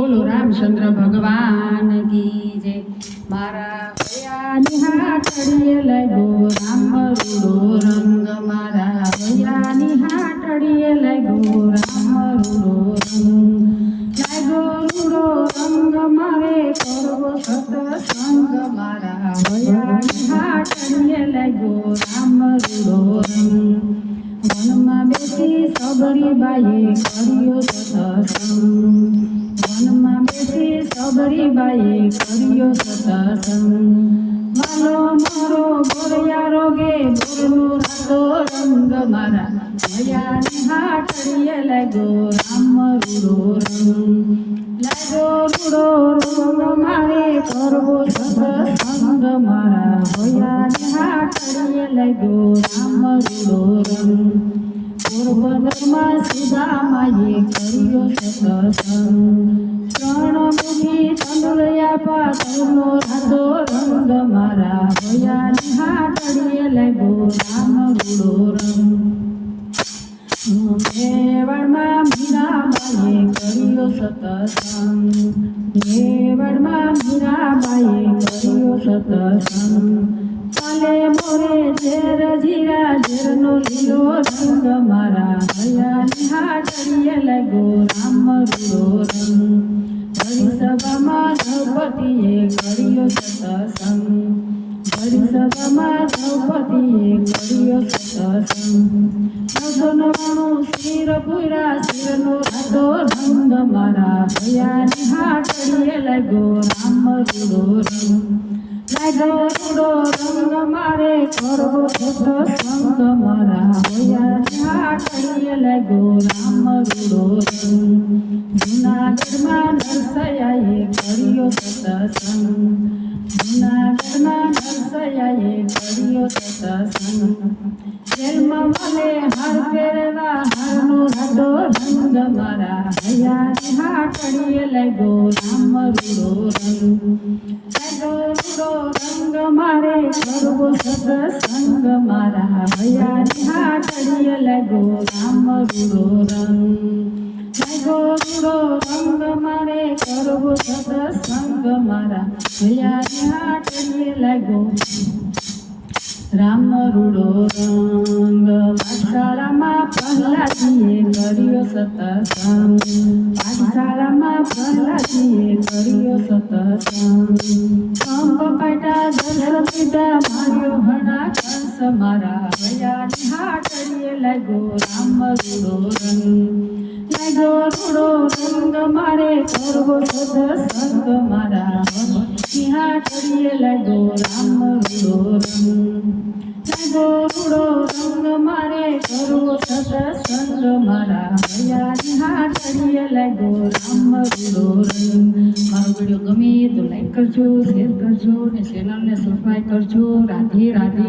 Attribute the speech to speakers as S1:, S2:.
S1: બોલો રામચંદ્ર ભગવાન કી જય. મારા ભયાની હાટડીએ લાગ્યો, રામ રૂડો રંગ મારા ભયાની હાટડીએ લાગ્યો, રામ રૂડો રંગ. લાગ્યો રૂડો રંગ મારે કરવો સતસંગ મારા ભયાની હાટડીએ લાગ્યો, રામ રૂડો રંગ. વનમાં બેસી સબરી બાઈએ કર્યો સતસંગ વનમાં બેસી સબરી બાઈએ કર્યો સતસંગ માલો મારો બોરયા રોગે બોરનો રાતો રંગ મારા. ભયાની હાટડીએ લાગ્યો રામ રૂડો રંગ. લાગ્યો રૂડો રંગ મારે કરવો સતસંગ મારા. ભયાની હાટડીએ લાગ્યો રામ રૂડો રંગ. પોરબંદરમાં સુદામાએ કર્યો સતસંગ તનુરયા પાતળનો રાધો રંગ મારા ભયાની હાટડીએ લાગ્યો રામ રૂડો રંગ મેવાડમાં મીરાબાઈએ કર્યો સતસંગ મેવાડમાં મીરાબાઈએ કર્યો સતસંગ કાલે મોરે ઝેર જીરા ઝેરનો લીલો રંગ ઘડી સભામાં દ્રૌપદીએ કર્યો સતસંગ નવસો નવાણું શિર પૂરા શિરનો રાધો રંગ મારા ભયાની હાટડીએ લાગ્યો રામ રૂડો રંગ લાગ્યો રૂડો રંગ મારે જેલમાં મને હાર પહેરવા હારનો રાધો રંગ મારા ભયાની હાટડીએ લાગ્યો રામ રૂડો રંગ રૂડો રંગ મારે કરવો સત્સંગ મારા ભયાની હાટડીએ લાગ્યો રામ રૂડો રંગ લાગ્યો રૂડો રંગ મારે કરવો સત્સંગ મારા ભયાની હાટડીએ લાગ્યો રામ રૂડો રંગ. પાઠશાળામાં પ્રહલાદજીએ કર્યો સતસંગ. પાઠશાળામાં પ્રહલાદજીએ કર્યો સતસંગ. કંપ પાટા દર્શન પીધા માર્યો હણા કંસ. મારા ભયાની હાટડીએ લાગ્યો રામ રૂડો રંગ. લાગ્યો રૂડો રંગ, મારે કરવો સતસંગ. મારા હાટડીએ લાગ્યો રામ રૂડો રંગ. લાગ્યો રૂડો રંગ, મારે કરવો સતસંગ મારા ભયાની હાટડીએ લાગ્યો રામ રૂડો રંગ. મારો વીડિયો ગમે તો લાઈક કરજો શેર કરજો ને ચેનલને સબસ્ક્રાઈબ કરજો. રાધે રાધે.